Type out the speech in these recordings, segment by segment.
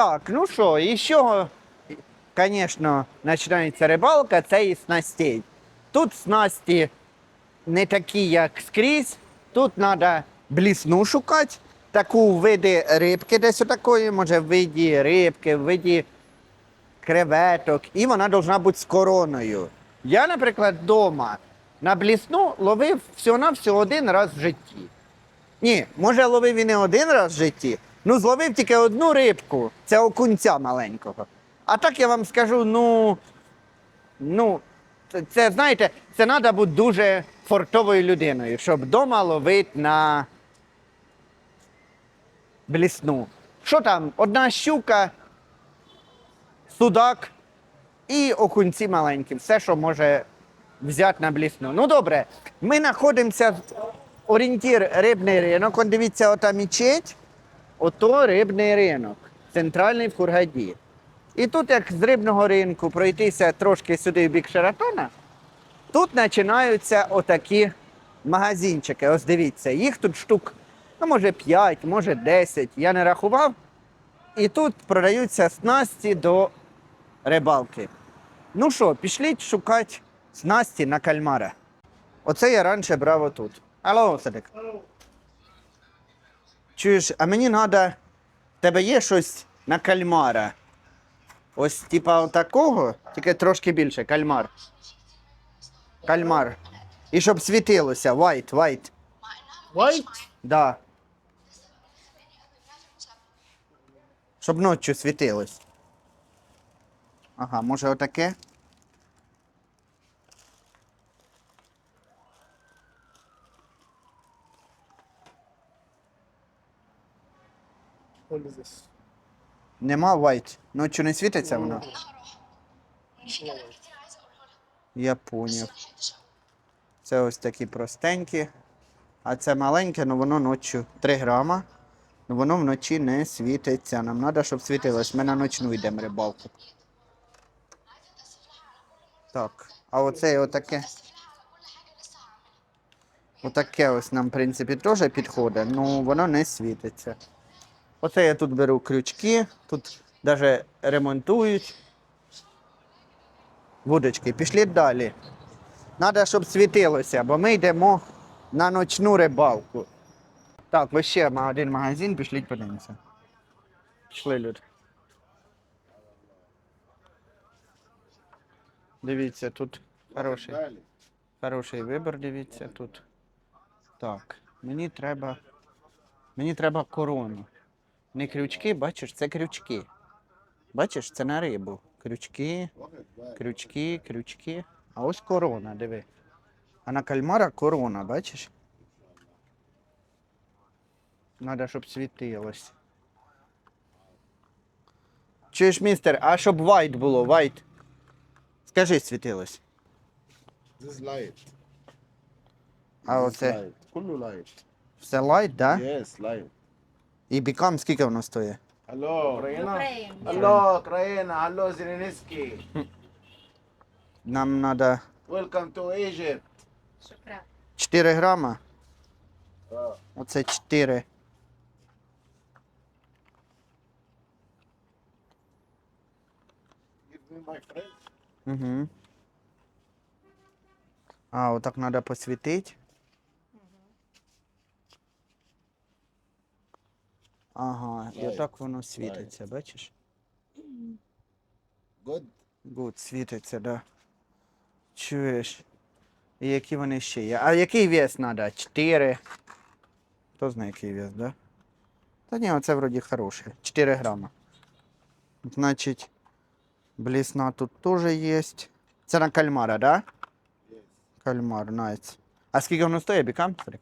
Так, ну що, і чого, звісно, починається рибалка, це і снастей. Тут снасті не такі, як скрізь. Тут треба блісну шукати, таку виді рибки, десь отакої, може в виді рибки, в виді креветок, і вона повинна бути з короною. Я, наприклад, вдома на блісну ловив всього-навсього один раз в житті. Ні, може ловив і не один раз в житті. Ну, зловив тільки одну рибку, це окунця маленького. А так я вам скажу, ну. Ну, це, знаєте, це треба бути дуже фортовою людиною, щоб вдома ловити на блісну. Що там? Одна щука, судак і окунці маленькі. Все, що може взяти на блісну. Ну добре, ми знаходимося в орієнтір рибний ринок. Он дивіться, ота мічеть, ото рибний ринок, центральний в Хургаді. І тут, як з рибного ринку, пройтися трошки сюди в бік Шератона, тут починаються отакі магазинчики. Ось дивіться, їх тут штук, ну, може 5, може 10, я не рахував. І тут продаються снасті до рибалки. Ну що, пішліть шукати снасті на кальмара. Оце я раніше брав отут. Алло, Садик. Чуєш, а мені треба. В тебе є щось на кальмара? Ось, типа, такого, тільки трошки більше, кальмар. Кальмар. І щоб світилося, white, white. White? Да. Щоб ночі світилось. Ага, може отаке? This? Нема white. Ночі не світиться воно? Я поняв. Це ось такі простенькі. А це маленьке, ну воно ночі 3 грама. Ну воно вночі не світиться. Нам треба, щоб світилось. Ми на ночну йдемо рибалку. Так, а оце і отаке. Отаке ось нам, в принципі, теж підходить, ну воно не світиться. Оце я тут беру крючки, тут навіть ремонтують. Вудочки, пішли далі. Треба, щоб світилося, бо ми йдемо на ночну рибалку. Так, ось ще один магазин, пішліть подивимося. Пішли, люди. Дивіться, тут хороший, хороший вибір, дивіться тут. Так, мені треба. Мені треба корону. Не крючки, бачиш, це крючки. Бачиш, це на рибу. Крючки, крючки, крючки. А ось корона, диви. А на кальмара корона, бачиш? Надо, щоб світилось. Чуєш, містер, а щоб вайт було, вайт. Скажи, світилось. This light. А This оце light. Kullu light. все лайт, да? Yes, light. І бікам скільки воно стоїть? Hello, Ukraine. Ukraine. Hello, Ukraine. Hello, Zelensky. Нам треба Welcome to Egypt. Шукра. 4 грама. Uh, Оце 4. give me my friend. Угу. А, отак треба посвітити. Ага, і Лайт, отак воно світиться, бачиш? Good. Гуд, світиться, да. Чуєш? І які вони ще є? А який вес треба? 4. Хто знає, який вес, да? Та ні, оце вроді хороше. 4 грама. Значить, блісна тут теж є. Це на кальмара, да? Yes. Кальмар, найс. А скільки воно стоїть, бікам? 50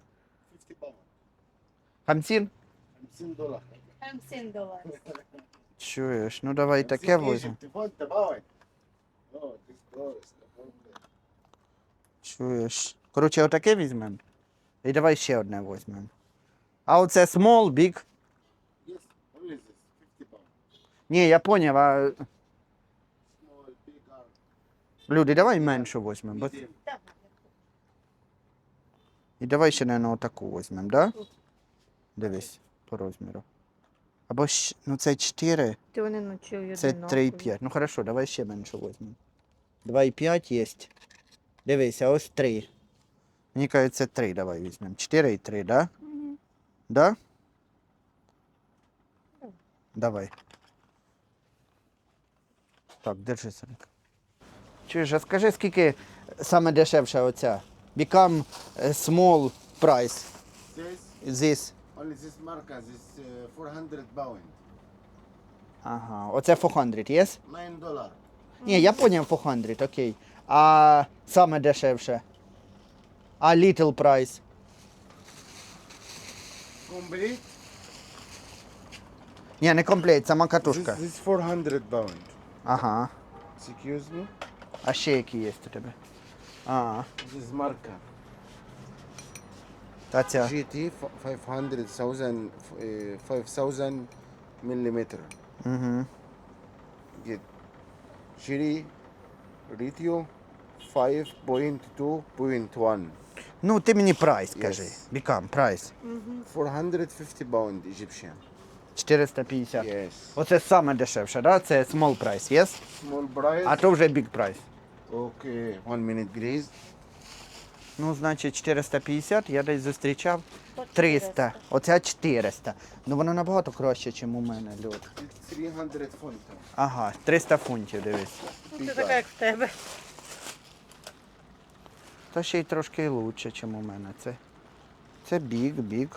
pounds. Хамсін? 50 долларов. 50 доларів. Чуєш, ну давай таке возьмемо. Чуєш. Коротше, отаке візьмемо. І давай ще одне візьмемо. А оце small, big. Yes. What is this? 50 pounds. Ні, я поняв, а Small, big, or люди, давай меншу візьмемо. Бо... І давай ще, наверное, отаку візьмемо, да? Дивись, по розміру. Або щ- ну це 4, Ти вони ночують. це 3,5. Ну хорошо, давай ще менше візьмемо. 2,5 є. Дивися, ось 3. Мені кажеться, 3 давай візьмемо. 4 і 3, да? Мгм. Да? Давай. Так, держи Соник. Чуєш, а скажи, скільки саме дешевша оця? Become е, small price. This, This. only this marca, this uh, 400 pound. Ага, оце 400, yes? 9 dollar. Ні, я поняв 400, окей. А саме дешевше? А little price? Complete. Ні, не комплект, сама This, катушка. this 400 pound. Ага. Excuse me. А ще які є у тебе? А, This marca. та ця. GT f- 500,000 uh, 5000 millimeter. Угу. Get Cherry Ritio 5.2.1. Ну, ти мені прайс кажи. Yes. Become, прайс. 450 pound Egyptian. 450. Yes. Оце саме дешевше, да? Це small price, yes? Small price. А то вже big price. Okay, one minute please. Ну, значить, 450 я десь зустрічав 300. Оця 400. Ну воно набагато краще, ніж у мене, люд. 300 funt. Ага, 300 фунтів, дивись. Ну, Це така, як в тебе. Та ще й трошки і лучше, ніж у мене. Це, це біг, біг.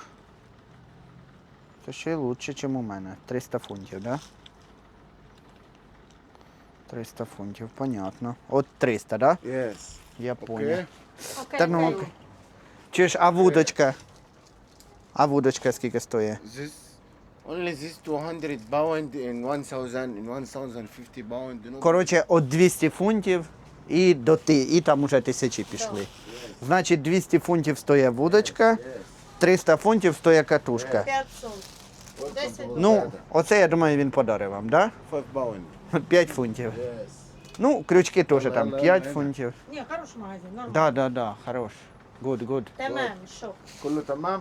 Це ще й лучше, ніж у мене. 300 фунтів, да? 300 фунтів, понятно. От 300, да? Yes. Я понял. Okay. Окей, Та ну, даю. Чуєш, а вудочка? А вудочка скільки стоїть? This only this 200 pound in 1000 in 1050 pound. You know? Коротше, от 200 фунтів і до ти, і там уже тисячі пішли. Значить, 200 фунтів стоїть вудочка, 300 фунтів стоїть катушка. 500. Welcome 10 Ну, оце я думаю, він подарив вам, да? 5 pound. 5 фунтів. Yes. Ну, крючки теж там Ла-ла-ла-ла. 5 фунтів. Ні, хороший магазин, нормально. Да, да, да, хорош. Good, good. Темем, що? كله تمام?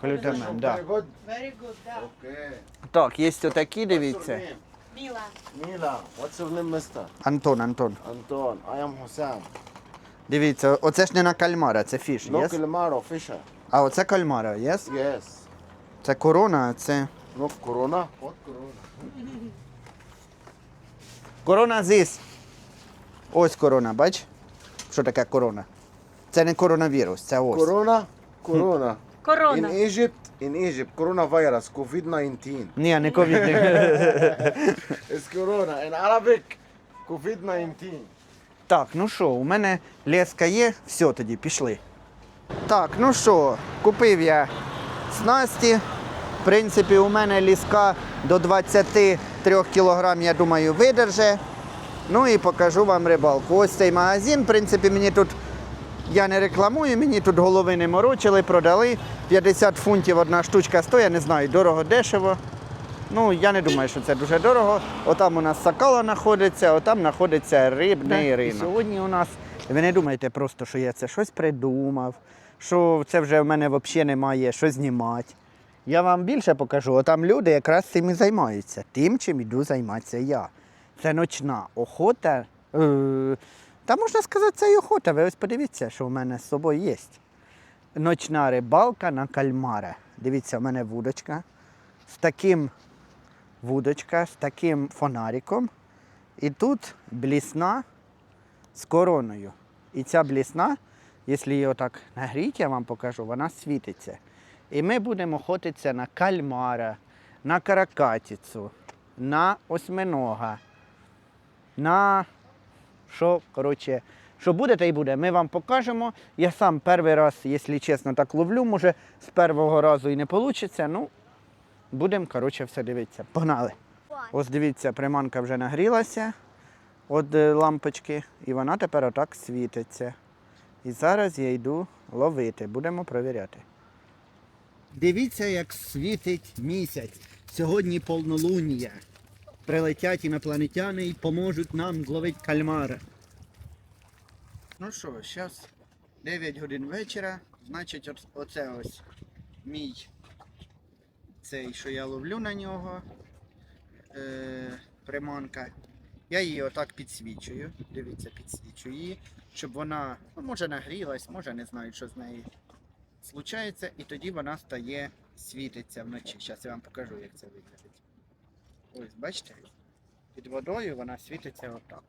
Колютамен, да. Very good. Very good, да. Okay. Так, є отакі, What's your дивіться. name? Міла. Mila. What's your name, mister? Антон, Антон. Anton. I am Hussam. Дивіться, оце ж не на кальмара, це фіш, No єс? calamaro fisher. А оце кальмара, єс? Yes. Це корона, а це... No corona. What corona? Корона зіс. Ось корона, бач? Що таке корона? Це не коронавірус, це ось. Corona. In Корона. Egypt, in Egypt, coronavirus, COVID-19. Ні, не ковід. It's corona. In Arabic, COVID-19. Так, ну що, у мене леска є, все тоді, пішли. Так, ну що, купив я снасті. В принципі, у мене ліска до 23 кг, я думаю, видерже. Ну і покажу вам рибалку. Ось цей магазин, в принципі, мені тут, я не рекламую, мені тут голови не морочили, продали. 50 фунтів одна штучка стоїть, я не знаю, дорого, дешево. Ну, я не думаю, що це дуже дорого. Отам у нас сакала знаходиться, отам знаходиться рибний ринок. Сьогодні у нас, ви не думайте просто, що я це щось придумав, що це вже в мене взагалі немає що знімати. Я вам більше покажу, отам люди якраз цим і займаються. Тим, чим іду займатися я. Це ночна охота. Е, та можна сказати, це і охота. Ви ось подивіться, що в мене з собою є. Ночна рибалка на кальмара. Дивіться, в мене вудочка з таким вудочка, з таким фонариком. І тут блісна з короною. І ця блісна, якщо її отак нагріти, я вам покажу, вона світиться. І ми будемо охотитися на кальмара, на каракатицю, на осьминога, на що, коротше, що буде, те й буде. Ми вам покажемо. Я сам перший раз, якщо чесно, так ловлю, може з першого разу і не вийде. Ну, будемо, коротше, все дивитися. Погнали. Ось дивіться, приманка вже нагрілася від е, лампочки, і вона тепер отак світиться. І зараз я йду ловити, будемо перевіряти. Дивіться, як світить місяць. Сьогодні повнолуння. Прилетять інопланетяни і поможуть нам зловити кальмара. Ну що, зараз 9 годин вечора, значить, оце ось мій цей, що я ловлю на нього. Е, приманка. Я її отак підсвічую. Дивіться, підсвічую її, щоб вона, ну, може нагрілась, може не знаю, що з нею случається, і тоді вона стає, світиться вночі. Зараз я вам покажу, як це виглядить. Ось, бачите? Під водою вона світиться отак.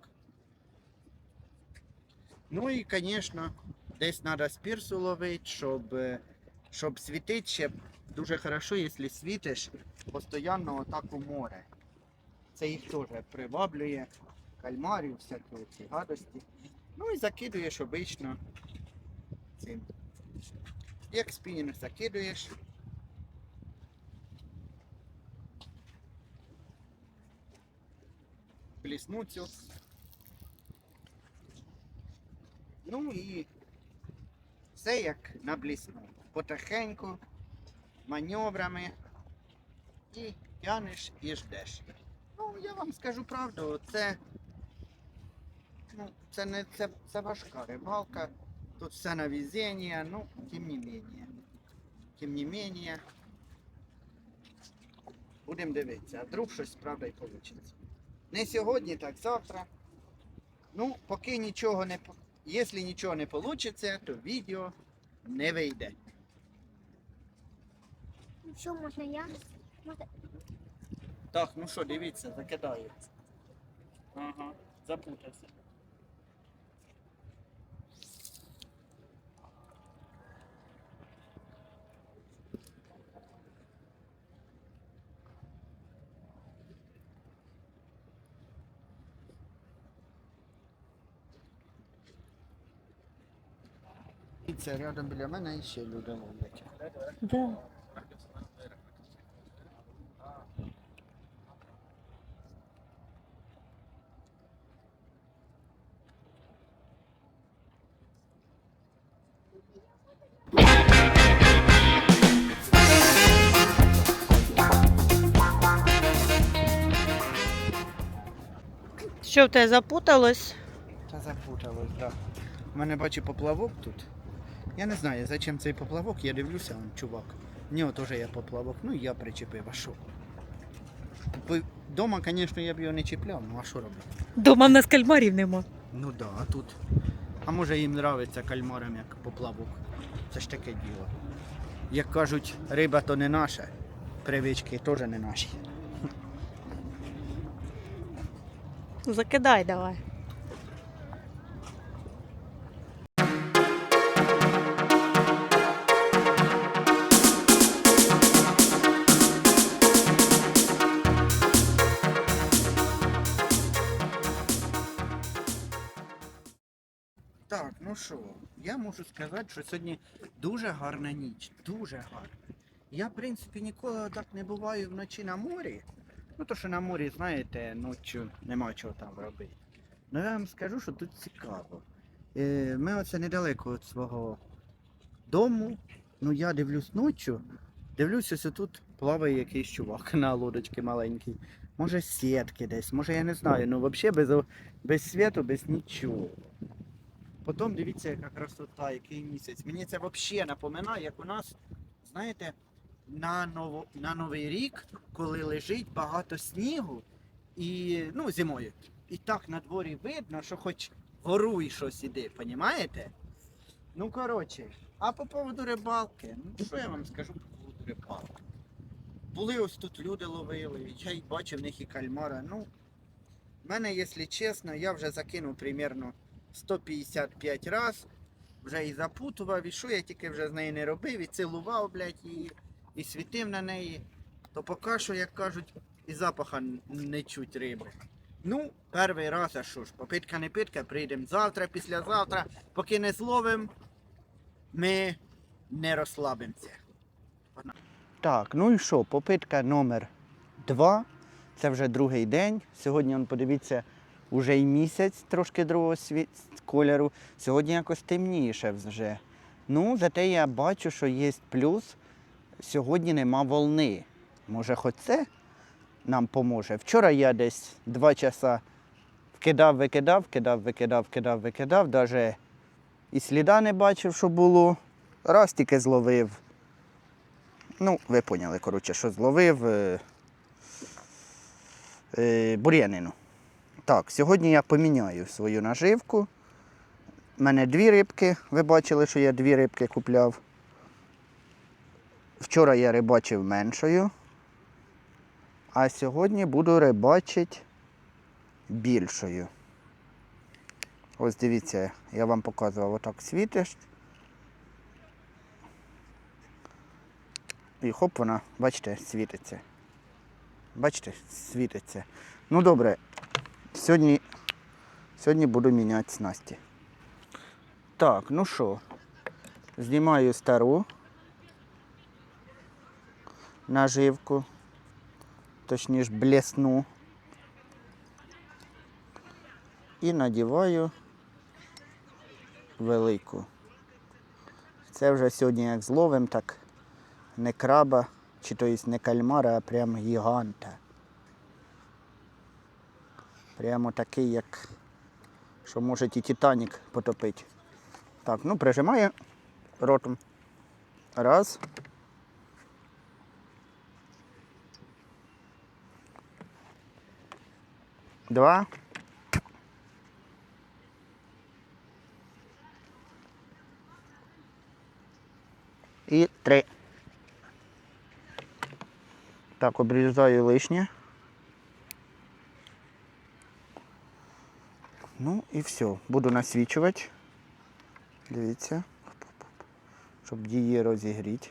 Ну і, звісно, десь треба спірсу ловити, щоб, щоб світити ще дуже хорошо, якщо світиш постійно отак у море. Це їх теж приваблює кальмарів, всякі ці гадості. Ну і закидуєш обично цим. Як спінінг закидуєш. Плісницю. Ну і все як на блісну. Потихеньку, маневрами і тянеш і ждеш. Ну, я вам скажу правду, це, ну, це не це, це важка рибалка. Тут все на везение, ну, тем не менее. Тем не менее. Будемо дивитися, а вдруг щось правда й вийде. Не сьогодні, так завтра. Ну, поки нічого не Якщо нічого не вийде, то відео не вийде. Ну що, можна я? Можна... Так, ну що, дивіться, закидаю. Ага, запутався. Це рядом біля мене ще люди ловлять. Да. Що в тебе запуталось? Та запуталось, так. У мене бачу поплавок тут. Я не знаю, зачем цей поплавок, я дивлюся, он, чувак. У нього теж є поплавок, ну і я причепив, а що? Би- Дома, звісно, я б його не чіпляв, ну а що робити? Дома в нас кальмарів нема. Ну да, а тут. А може їм нравиться кальмарам як поплавок. Це ж таке діло. Як кажуть, риба то не наша, привички теж не наші. Закидай давай. Можу сказати, що сьогодні дуже гарна ніч, дуже гарна. Я, в принципі, ніколи так не буваю вночі на морі. Ну, то що на морі, знаєте, ночі нема чого там робити. Ну я вам скажу, що тут цікаво. Е, ми оце недалеко від свого дому. Ну я дивлюсь ночі, дивлюсь, ось тут плаває якийсь чувак на лодочці маленький. Може сітки десь, може я не знаю. Ну взагалі без, без світу, без нічого. Потім дивіться, яка красота, який місяць. Мені це взагалі напоминає, як у нас, знаєте, на, ново, на Новий рік, коли лежить багато снігу, і, ну, зимою. І так на дворі видно, що хоч горуй щось іде, понімаєте? Ну, коротше, а по поводу рибалки, ну що я вам скажу по поводу рибалки? Були ось тут люди ловили, я бачив в них і кальмара. Ну, в мене, якщо чесно, я вже закинув примерно 155 раз, вже і запутував, і що я тільки вже з нею не робив, і цілував, блядь, її, і світив на неї. То поки що, як кажуть, і запаха не чуть риби. Ну, перший раз, а що ж, попитка не питка, прийдемо завтра, післязавтра, поки не зловимо, ми не розслабимося. Так, ну і що, попитка номер два. Це вже другий день. Сьогодні, он, подивіться, уже й місяць трошки другого світ кольору. Сьогодні якось темніше вже. Ну, зате я бачу, що є плюс. Сьогодні нема волни. Може, хоч це нам поможе. Вчора я десь два часа вкидав, викидав, вкидав, викидав, вкидав, викидав. Навіть і сліда не бачив, що було. Раз тільки зловив. Ну, ви поняли, коротше, що зловив е, е, бур'янину. Так, сьогодні я поміняю свою наживку. У мене дві рибки. Ви бачили, що я дві рибки купляв. Вчора я рибачив меншою. А сьогодні буду рибачити більшою. Ось дивіться, я вам показував, отак світиш. І хоп, вона, бачите, світиться. Бачите, світиться. Ну добре, сьогодні, сьогодні буду міняти снасті. Так, ну що, знімаю стару наживку, точніше блесну. І надіваю велику. Це вже сьогодні як зловим, так не краба, чи то есть не кальмара, а прям гіганта. Прямо такий, як що може і Титанік потопити. Так, ну прижимаю ротом. Раз. Два. І три. Так, обрізаю лишнє. Ну і все. Буду насвічувати. Дивіться. Щоб її розігріти.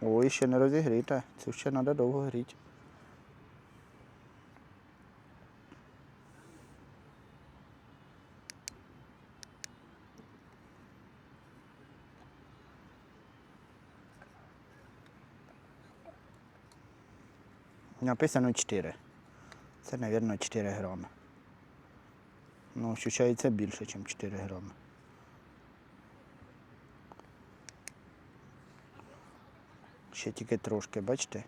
Ой, ще не розігріта. Це ще треба довго гріти. Написано 4. Це, мабуть, 4 грами. Ну, ощущається більше, ніж 4 грами. Ще тільки трошки, бачите?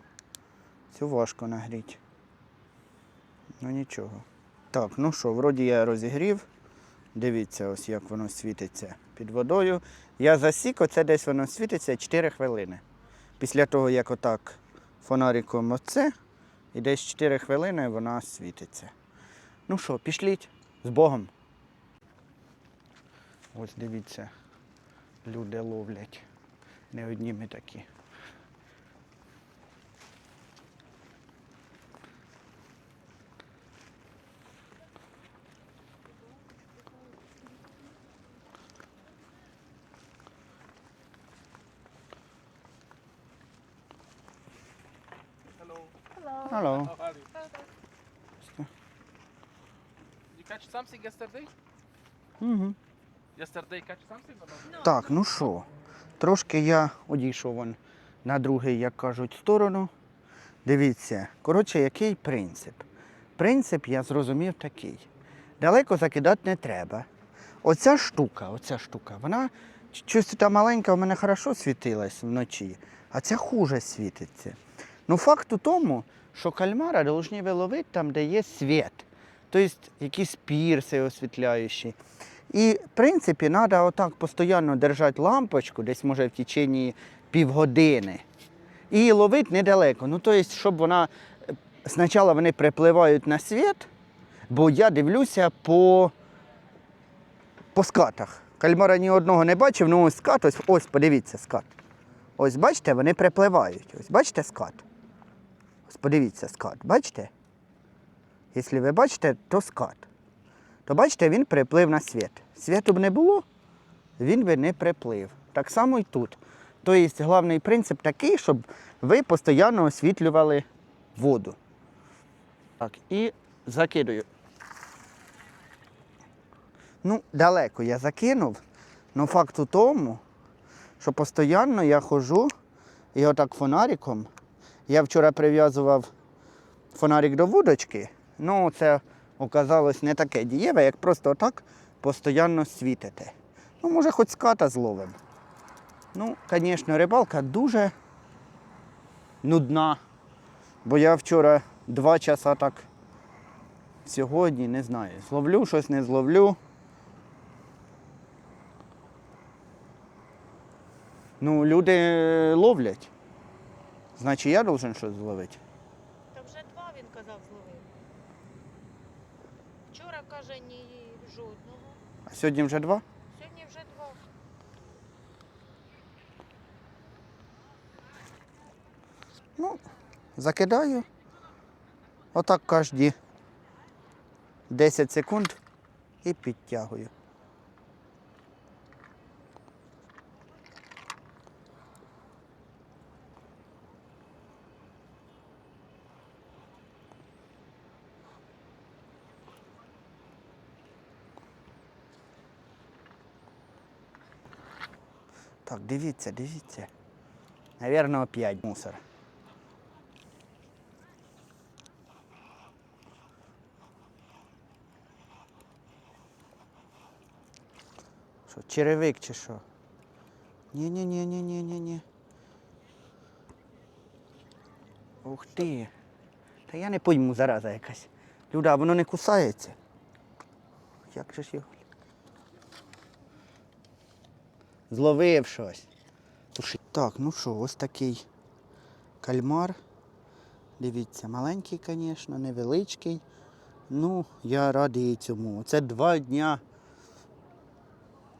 Цю важко нагріти. Ну нічого. Так, ну що, вроді я розігрів. Дивіться, ось як воно світиться під водою. Я засік, оце десь воно світиться 4 хвилини. Після того, як отак фонариком оце, і десь 4 хвилини вона світиться. Ну що, пішліть з Богом. Ось дивіться, люди ловлять. Не одні ми такі. Алло. How are you? You catch something yesterday? Угу. Yesterday catch something or not? Так, ну що, трошки я одійшов вон на другий, як кажуть, сторону. Дивіться, коротше, який принцип? Принцип я зрозумів такий. Далеко закидати не треба. Оця штука, оця штука, вона щось та маленька у мене хорошо світилась вночі, а ця хуже світиться. Ну, факт у тому, що кальмара повинні виловити там, де є світ. Тобто якісь пірси освітляючі. І, в принципі, треба отак постійно держати лампочку, десь може в течение півгодини. І ловити недалеко. Ну, тобто, щоб вона. Спочатку вони припливають на світ, бо я дивлюся по, по скатах. Кальмара ні одного не бачив, ну ось скат, ось, ось подивіться, скат. Ось бачите, вони припливають. Ось бачите скат? Подивіться скат, бачите? Якщо ви бачите, то скат то бачите, він приплив на світ. Світу б не було, він би не приплив. Так само і тут. Тобто, головний принцип такий, щоб ви постійно освітлювали воду. Так, і закидую. Ну, далеко я закинув, але факт у тому, що постійно я ходжу і отак фонариком. Я вчора прив'язував фонарик до вудочки. Ну, це оказалось не таке дієве, як просто отак постійно світите. Ну, може, хоч ската зловим. Ну, звісно, рибалка дуже нудна. Бо я вчора два часа так сьогодні не знаю. Зловлю щось, не зловлю. Ну, люди ловлять. Значить, я должен щось зловити. Та вже два він казав зловив. Вчора каже ні жодного. А сьогодні вже два? Сьогодні вже два. Ну, закидаю. Отак кожні 10 секунд і підтягую. Так, дивіться, дивіться. Навірно, опять мусор. Що, черевик чи що? Ні-ні-ні-ні-ні-ні. Ух ти. Та я не пойму, зараза якась. Люда, воно не кусається. Як же ж його? Зловив щось. Так, ну що, ось такий кальмар. Дивіться, маленький, звісно, невеличкий. Ну, я радий цьому. Це два дня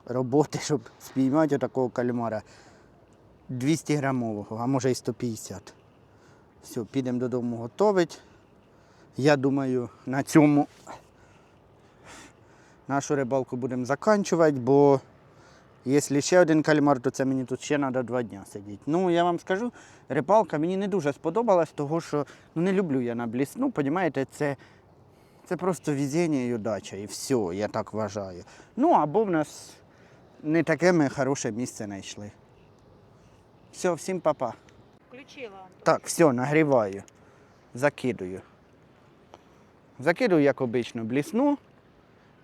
роботи, щоб спіймати такого кальмара. 200 грамового, а може і 150. Все, підемо додому готувати. Я думаю, на цьому нашу рибалку будемо закінчувати, бо якщо ще один кальмар, то це мені тут ще треба два дні сидіти. Ну, я вам скажу, рибалка мені не дуже сподобалась, того що ну, не люблю я на блісну, розумієте, це, це просто везіння і удача, і все, я так вважаю. Ну, або в нас не таке ми хороше місце знайшли. Все, всім па-па. Включила Так, все, нагріваю. Закидую. Закидую, як обично, блісну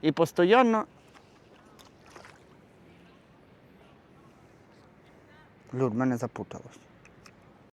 і постійно. Люд, мене запуталось.